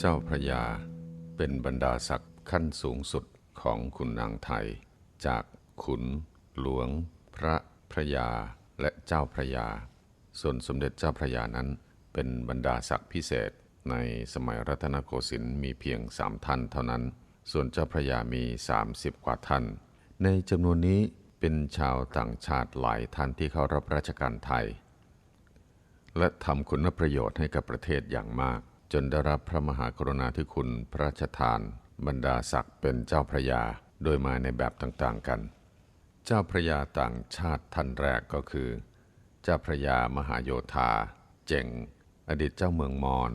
เจ้าพระยาเป็นบรรดาศักดิ์ขั้นสูงสุดของขุนนางไทย จากขุน หลวง พระพระยาและเจ้าพระยา ส่วนสมเด็จเจ้าพระยานั้น เป็นบรรดาศักดิ์พิเศษในสมัยรัตนโกสินทร์มีเพียงสามท่านเท่านั้น ส่วนเจ้าพระยามี 30 กว่าท่าน ในจำนวนนี้เป็นชาวต่างชาติหลายท่านที่เข้ารับราชการไทย และทำคุณประโยชน์ให้กับประเทศอย่างมาก จนได้รับพระมหากรุณาธิคุณพระราชทาน บรรดาศักดิ์เป็นเจ้าพระยาโดยมาในแบบต่างๆกัน เจ้าพระยาต่างชาติท่านแรกก็คือ เจ้าพระยามหาโยธา เจงอดีตเจ้าเมืองมอญ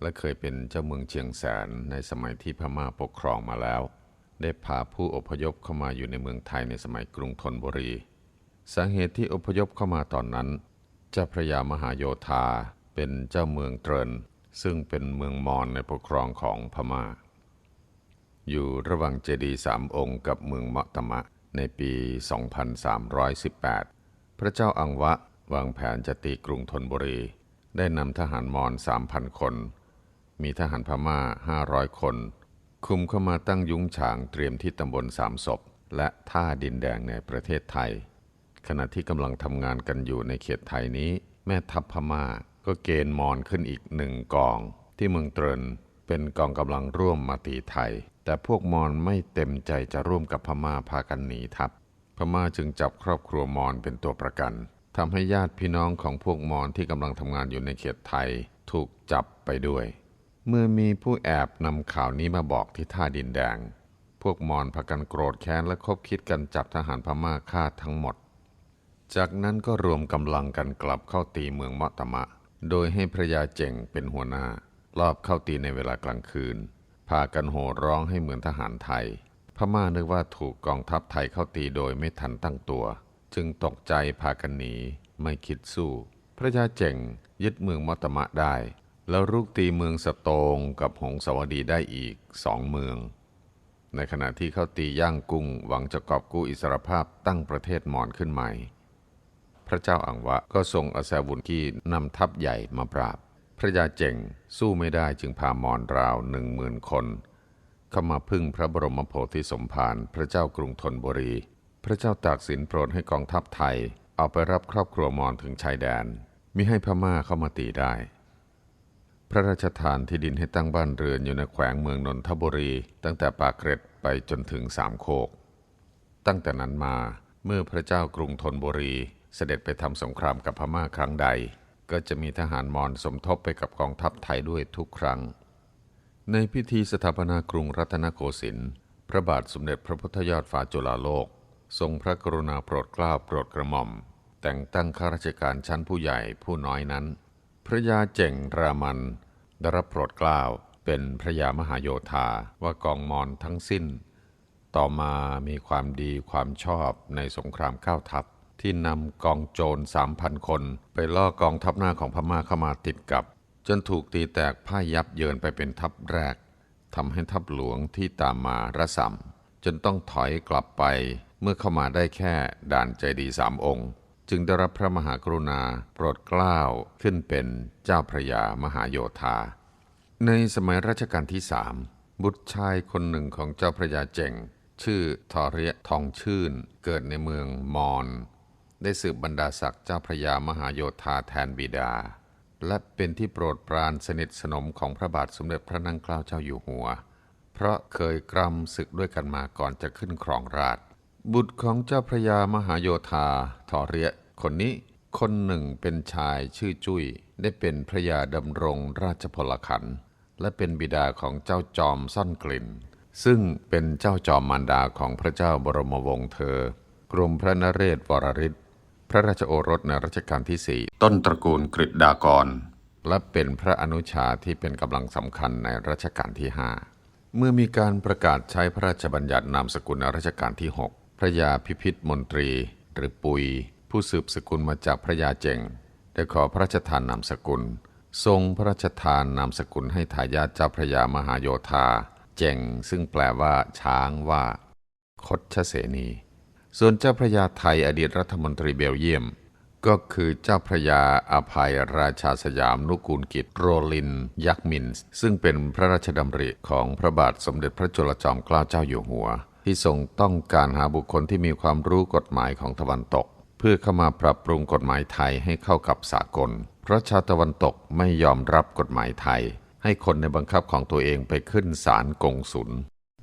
และเคยเป็นเจ้าเมืองเชียงแสนในสมัยที่พม่าปกครองมาแล้ว ได้พาผู้อพยพเข้ามาอยู่ในเมืองไทยในสมัยกรุงธนบุรี สาเหตุที่อพยพเข้ามาตอนนั้น เจ้าพระยามหาโยธาเป็นเจ้าเมืองเตริน ซึ่งเป็นเมืองมอญในปกครองของพม่า อยู่ระหว่างเจดีสามองค์กับเมืองมะตมะในปี 2318 พระเจ้าอังวะวางแผนจะตีกรุงธนบุรี ได้นำทหารมอญ3,000 คน มีทหารพม่า 500 คน คุมเข้ามาตั้งยุ้งฉางเตรียมที่ตำบลสามศพ และท่าดินแดงในประเทศไทย ขณะที่กำลังทำงานกันอยู่ในเขตไทยนี้ แม่ทัพพม่า ก็เกณฑ์มอนขึ้นอีกหนึ่งกอง ที่เมืองเตรินเป็นกองกำลังร่วมมาตีไทย แต่พวกมอนไม่เต็มใจจะร่วมกับพม่าพากันหนีทัพ พม่าจึงจับครอบครัวมอนเป็นตัวประกันทำให้ญาติพี่น้องของพวกมอนที่กำลังทำงานอยู่ในเขตไทย ถูกจับไปด้วย เมื่อมีผู้แอบนำข่าวนี้มาบอกที่ท่าดินแดง พวกมอนพากันโกรธแค้นและคบคิดกันจับทหารพม่าฆ่าทั้งหมด จากนั้นก็รวมกำลังกันกลับเข้าตีเมืองมะตมะ โดยให้พระยาเจ่งเป็นหัวหน้ารอบเข้าตีในเวลากลางคืน พากันโห่ร้องให้เหมือนทหารไทย พม่านึกว่าถูกกองทัพไทยเข้าตีโดยไม่ทันตั้งตัว จึงตกใจพากันหนี ไม่คิดสู้ พระยาเจ่งยึดเมืองมะตมะได้ แล้วรุกตีเมืองสโตงกับหงสาวดีได้อีกสองเมือง ในขณะที่เข้าตีย่างกุ้งหวังจะกอบกู้อิสรภาพตั้งประเทศมอญขึ้นใหม่ พระเจ้าอังวะก็ทรงอาแซวุนกีนำทัพใหญ่มาปราบ พระยาเจงสู้ไม่ได้จึงพามอนราวหนึ่งหมื่นคน เข้ามาพึ่งพระบรมโพธิสมภารพระเจ้ากรุงธนบุรี พระเจ้าตากสินโปรดให้กองทัพไทย เอาไปรับครอบครัวมอญถึงชายแดนมิให้พม่าเข้ามาตีได้ พระราชทานที่ดินให้ตั้งบ้านเรือนอยู่ในแขวงเมืองนนทบุรี ตั้งแต่ปากเกร็ดไปจนถึงสามโคก ตั้งแต่นั้นมาเมื่อพระเจ้ากรุงธนบุรี เสด็จไปทำสงครามกับพม่าครั้งใด ก็จะมีทหารมอญสมทบไปกับกองทัพไทยด้วยทุกครั้ง ในพิธีสถาปนากรุงรัตนโกสินทร์พระบาทสมเด็จพระพุทธยอดฟ้าจุฬาโลก ทรงพระกรุณาโปรดเกล้าโปรดกระหม่อม แต่งตั้งข้าราชการชั้นผู้ใหญ่ผู้น้อยนั้น พระยาเจ่งรามันได้รับโปรดเกล้าเป็นพระยามหาโยธาว่ากองมอญทั้งสิ้น ต่อมามีความดีความชอบในสงครามข้าวทัพ ที่นำกองโจรสามพันคน ไปล่อกองทัพหน้าของพม่าเข้ามาติดกับ จนถูกตีแตกพ่ายยับเยินไปเป็นทัพแรกทำให้ทัพหลวงที่ตามมาระสำจนต้องถอยกลับไปเมื่อเข้ามาได้แค่ด่านใจดีสามองค์ จึงได้รับพระมหากรุณาโปรดเกล้าขึ้นเป็นเจ้าพระยามหาโยธา ในสมัยรัชกาลที่สามบุตรชายคนหนึ่งของเจ้าพระยาเจ่งชื่อทอเรียทองชื่น เกิดในเมืองมอน ได้สืบบรรดาศักดิ์เจ้าพระยามหาโยธาแทนบิดา และเป็นที่โปรดปรานสนิทสนมของพระบาทสมเด็จพระนั่งเกล้าเจ้าอยู่หัว เพราะเคยกรำศึกด้วยกันมาก่อนจะขึ้นครองราชบุตรของเจ้าพระยามหาโยธาทอเรียคนนี้คนหนึ่งเป็นชายชื่อจุ้ยได้เป็นพระยาดำรงราชพลขัน และเป็นบิดาของเจ้าจอมซ่อนกลิ่น ซึ่งเป็นเจ้าจอมมารดาของพระเจ้าบรมวงศ์เธอ กรมพระนเรศวรริศ พระราชโอรสในรัชกาลที่สี่ต้นตระกูลกฤษดากร และเป็นพระอนุชาที่เป็นกำลังสำคัญในรัชกาลที่ห้าเมื่อมีการประกาศใช้พระราชบัญญัตินามสกุลในรัชกาลที่ 6 พระยาพิพิธมนตรี หรือปุย ผู้สืบสกุลมาจากพระยาเจงได้ขอพระราชทานนามสกุล ทรงพระราชทานนามสกุลให้ทายาทเจ้าพระยามหาโยธา เจงซึ่งแปลว่า ช้างว่า คดชเสนี ส่วนเจ้าพระยาไทยอดีตรัฐมนตรีเบลเยียม ก็คือเจ้าพระยาอภัยราชาสยามนุกูลกิจโรลิน ยักษ์มินส์ซึ่งเป็นพระราชดำริของพระบาทสมเด็จพระจุลจอมเกล้าเจ้าอยู่หัว ที่ทรงต้องการหาบุคคลที่มีความรู้กฎหมายของตะวันตก เพื่อเข้ามาปรับปรุงกฎหมายไทยให้เข้ากับสากล เพราะชาวตะวันตกไม่ยอมรับกฎหมายไทย ให้คนในบังคับของตัวเองไปขึ้นศาลกงสุล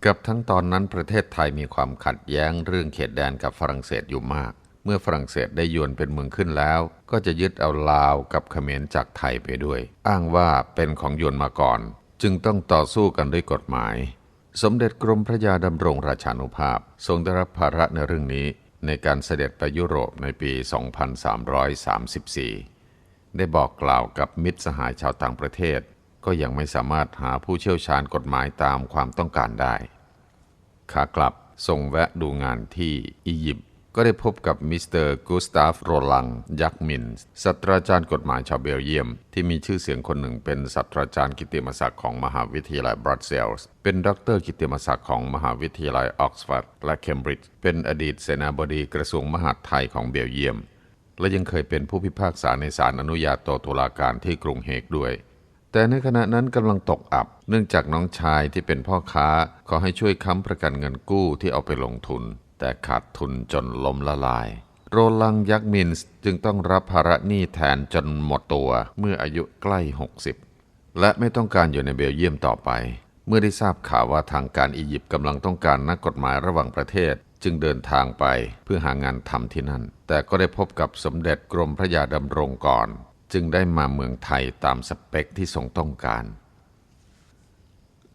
กับทั้งตอนนั้นประเทศไทยมีความขัดแย้งเรื่องเขตแดนกับฝรั่งเศสอยู่มาก เมื่อฝรั่งเศสได้ยวนเป็นเมืองขึ้นแล้ว ก็จะยึดเอาลาวกับเขมรจากไทยไปด้วย อ้างว่าเป็นของยวนมาก่อน จึงต้องต่อสู้กันด้วยกฎหมาย สมเด็จกรมพระยาดำรงราชานุภาพ ทรงได้รับภาระในเรื่องนี้ ในการเสด็จไปยุโรปในปี 2334 ได้บอกกล่าวกับมิตรสหายชาวต่างประเทศ ก็ยังไม่สามารถหาผู้เชี่ยวชาญกฎหมายตามความต้องการได้ ขากลับทรงแวะดูงานที่อียิปต์ก็ได้พบกับมิสเตอร์กูสตาฟโรลัง ยักมินส์ศาสตราจารย์กฎหมายชาวเบลเยียม ที่มีชื่อเสียงคนหนึ่งเป็นศาสตราจารย์กิตติมศักดิ์ของมหาวิทยาลัยบรัสเซลส์เป็นด็อกเตอร์กิติมศักดิ์ของมหาวิทยาลัยออกซฟอร์ดและเคมบริดจ์เป็นอดีตเสนาบดีกระทรวงมหาดไทยของเบลเยียม และยังเคยเป็นผู้พิพากษาในศาลอนุญาโตตุลาการที่กรุงเฮกด้วย แต่ในขณะนั้นกำลังตกอับ เนื่องจากน้องชายที่เป็นพ่อค้า ขอให้ช่วยค้ำประกันเงินกู้ที่เอาไปลงทุน แต่ขาดทุนจนล้มละลาย โรลังยักษ์มินส์จึงต้องรับภาระหนี้แทนจนหมดตัวเมื่ออายุใกล้ 60 และไม่ต้องการอยู่ในเบลเยียมต่อไป เมื่อได้ทราบข่าวว่าทางการอียิปต์กำลังต้องการนักกฎหมายระหว่างประเทศจึงเดินทางไปเพื่อหางานทำที่นั่น แต่ก็ได้พบกับสมเด็จกรมพระยาดำรงก่อน จึงได้มาเมืองไทยตามสเปคที่ทรงต้องการ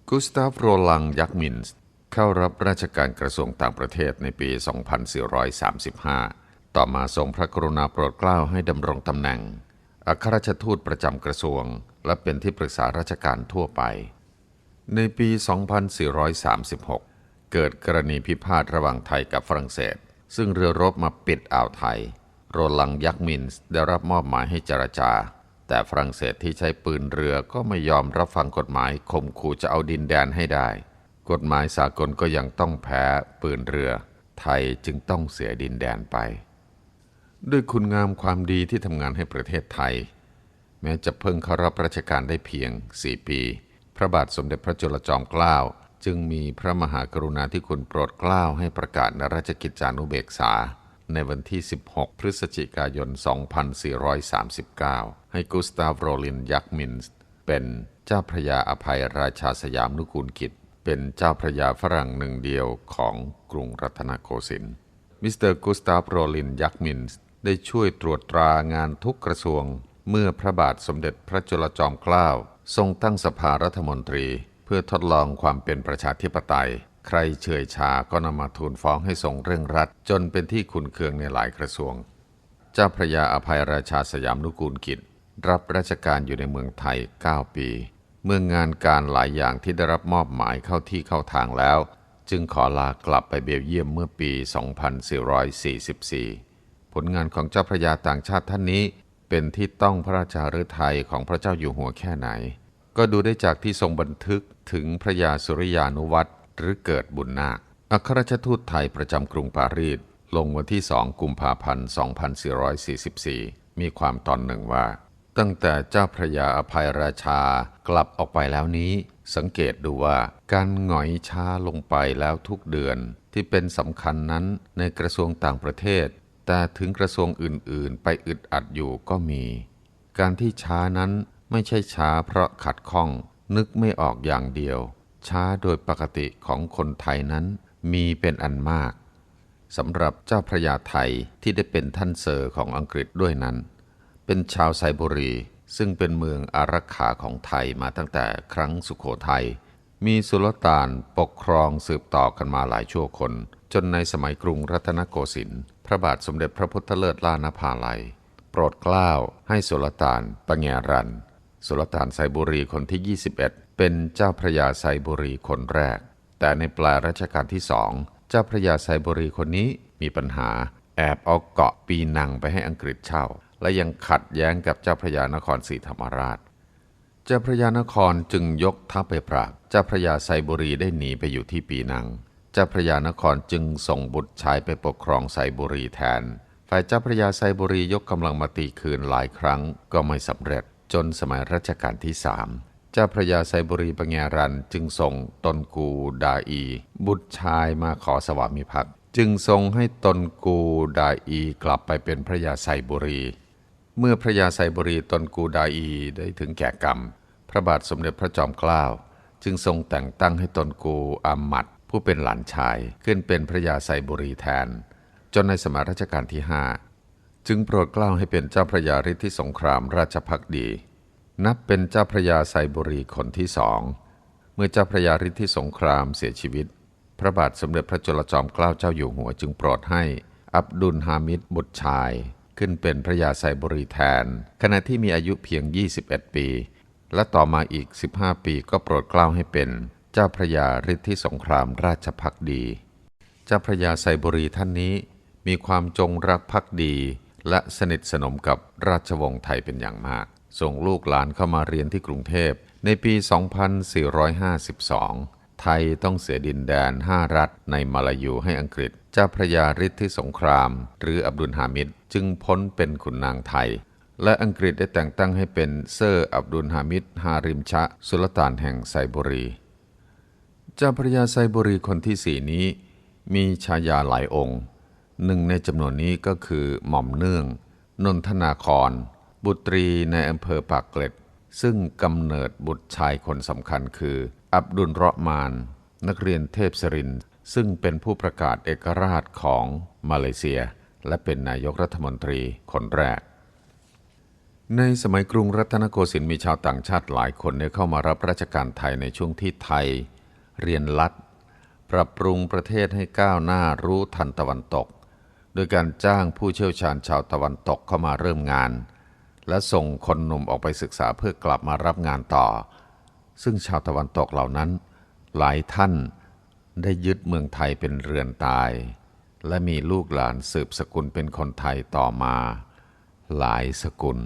กุสตาฟโรลังยักมินส์เข้ารับราชการกระทรวงต่างประเทศในปี 2435 ต่อมาทรงพระกรุณาโปรดเกล้าให้ดำรงตำแหน่ง อัครราชทูตประจำกระทรวง และเป็นที่ปรึกษาราชการทั่วไป ในปี 2436 เกิดกรณีพิพาทระหว่างไทยกับฝรั่งเศส ซึ่งเรือรบมาปิดอ่าวไทย โรลังยักษ์มินส์ได้รับมอบหมายให้เจรจา แต่ฝรั่งเศสที่ใช้ปืนเรือก็ไม่ยอมรับฟังกฎหมายข่มขู่จะเอาดินแดนให้ได้ กฎหมายสากลก็ยังต้องแพ้ปืนเรือ ไทยจึงต้องเสียดินแดนไป ด้วยคุณงามความดีที่ทำงานให้ประเทศไทย แม้จะเพิ่งเข้ารับราชการได้เพียง 4 ปี พระบาทสมเด็จพระจุลจอมเกล้าจึงมีพระมหากรุณาธิคุณโปรดเกล้าให้ประกาศนราชกิจจานุเบกษา ในวันที่ 16 พฤศจิกายน 2439 ให้กุสตาฟโรลินยักมินส์เป็นเจ้าพระยาอภัยราชาสยามนุกูลกิจ เป็นเจ้าพระยาฝรั่งหนึ่งเดียวของกรุงรัตนโกสินทร์มิสเตอร์กุสตาฟโรลินยักมินส์ได้ช่วยตรวจตรางานทุกกระทรวง เมื่อพระบาทสมเด็จพระจุลจอมเกล้าทรงตั้งสภารัฐมนตรี เพื่อทดลองความเป็นประชาธิปไตย ใครเฉยชาก็นำมาทูลฟ้องให้ทรงเร่งรัด จนเป็นที่ขุนเคืองในหลายกระทรวง เจ้าพระยาอภัยราชาสยามนุกูลกิจ รับราชการอยู่ในเมืองไทย 9 ปี เมื่องานการหลายอย่างที่ได้รับมอบหมายเข้าที่เข้าทางแล้ว จึงขอลากลับไปเบลเยียมเมื่อปี 2444 ผลงานของเจ้าพระยาต่างชาติท่านนี้เป็นที่ต้องพระราชาฤทัยของพระเจ้าอยู่หัวแค่ไหน ก็ดูได้จากที่ทรงบันทึกถึงพระยาสุริยานุวัตร หรือเกิดบุญนาคอัครราชทูตไทยประจำกรุงปารีสลงวันที่ 2 กุมภาพันธ์ 2444 มีความตอนหนึ่งว่า ตั้งแต่เจ้าพระยาอภัยราชากลับออกไปแล้วนี้ สังเกตดูว่าการหงอยช้าลงไปแล้วทุกเดือนที่เป็นสำคัญนั้นในกระทรวงต่างประเทศ แต่ถึงกระทรวงอื่นๆ ไปอึดอัดอยู่ก็มี การที่ช้านั้นไม่ใช่ช้าเพราะขัดข้อง นึกไม่ออกอย่างเดียว ช้าโดยปกติของคนไทยนั้นมีเป็นอันมากสำหรับเจ้าพระยาไทยที่ได้เป็นท่านเซอร์ของอังกฤษด้วยนั้น เป็นชาวไซบุรี ซึ่งเป็นเมืองอารักขาของไทยมาตั้งแต่ครั้งสุขโขทัยมีสุลต่านปกครองสืบต่อกันมาหลายชั่วคน จนในสมัยกรุงรัตนโกสินทร์พระบาทสมเด็จพระพุทธเลิศล่านภาลัย โปรดเกล้าให้สุลต่านปะแงรัน สุลต่านไซบุรีคนที่ 21 เป็นเจ้าพระยาไซบุรีคนแรก แต่ในปลายรัชกาลที่สองเจ้าพระยาไซบุรีคนนี้มีปัญหา แอบเอาเกาะปีนังไปให้อังกฤษเช่า และยังขัดแย้งกับเจ้าพระยานครศรีธรรมราช เจ้าพระยานครจึงยกทัพไปปราบ เจ้าพระยาไซบุรีได้หนีไปอยู่ที่ปีนัง เจ้าพระยานครจึงส่งบุตรชายไปปกครองไซบุรีแทนฝฝ่ายเจ้าพระยาไซบุรียกกำลังมาตีคืนหลายครั้งก็ไม่สำเร็จ จนสมัยรัชกาลที่สามเจ้าพระยาไซบุรีปัญญารันจึงส่งตนกูดาอี บุตรชายมาขอสวามิภักดิ์จึงทรงให้ตนกูดาอีกลับไปเป็นพระยาไซบุรี เมื่อพระยาไซบุรีตนกูดาอีได้ถึงแก่กรรม พระบาทสมเด็จพระจอมเกล้าจึงทรงแต่งตั้งให้ตนกูอามัดผู้เป็นหลานชายขึ้นเป็นพระยาไซบุรีแทน จนในสมัยรัชกาลที่ห้า จึงโปรดเกล้าให้เป็นเจ้าพระยาฤทธิสงครามราชพักดี นับเป็นเจ้าพระยาไซบุรีคนที่สอง เมื่อเจ้าพระยาฤทธิสงครามเสียชีวิต พระบาทสมเด็จพระจุลจอมเกล้าเจ้าอยู่หัวจึงโปรดให้อับดุลฮามิดบุตรชาย ขึ้นเป็นพระยาไซบุรีแทน ขณะที่มีอายุเพียง 21 ปี และต่อมาอีก 15 ปีก็โปรดเกล้าให้เป็นเจ้าพระยาฤทธิสงครามราชพักดี เจ้าพระยาไซบุรีท่านนี้มีความจงรักภักดี และสนิทสนมกับราชวงศ์ไทยเป็นอย่างมาก ส่งลูกหลานเข้ามาเรียนที่กรุงเทพ ในปี 2452 ไทยต้องเสียดินแดน 5 รัฐในมาลายูให้อังกฤษ เจ้าพระยาฤทธิสงคราม หรืออับดุลฮามิดจึงพ้นเป็นขุนนางไทย และอังกฤษได้แต่งตั้งให้เป็นเซอร์อับดุลฮามิดฮาริมชะ สุลต่านแห่งไซบุรี เจ้าพระยาไซบุรีคนที่สี่นี้ มีชายาหลายองค์ หนึ่งในจำนวนนี้ก็คือหม่อมเนื่อง นนทนาคร บุตรีในอำเภอปากเกร็ด ซึ่งกำเนิดบุตรชายคนสำคัญคือ อับดุลเราะมาน นักเรียนเทพสริน ซึ่งเป็นผู้ประกาศเอกราชของมาเลเซีย และเป็นนายกรัฐมนตรีคนแรก ในสมัยกรุงรัตนโกสินทร์มีชาวต่างชาติหลายคนได้เข้ามารับราชการไทยในช่วงที่ไทย เรียนรัฐปรับปรุงประเทศให้ก้าวหน้ารู้ทันตะวันตก โดยการจ้างผู้เชี่ยวชาญชาวตะวันตกเข้ามาเริ่มงาน และส่งคนหนุ่มออกไปศึกษาเพื่อกลับมารับงานต่อ ซึ่งชาวตะวันตกเหล่านั้น หลายท่านได้ยึดเมืองไทยเป็นเรือนตาย และมีลูกหลานสืบสกุลเป็นคนไทยต่อมา หลายสกุล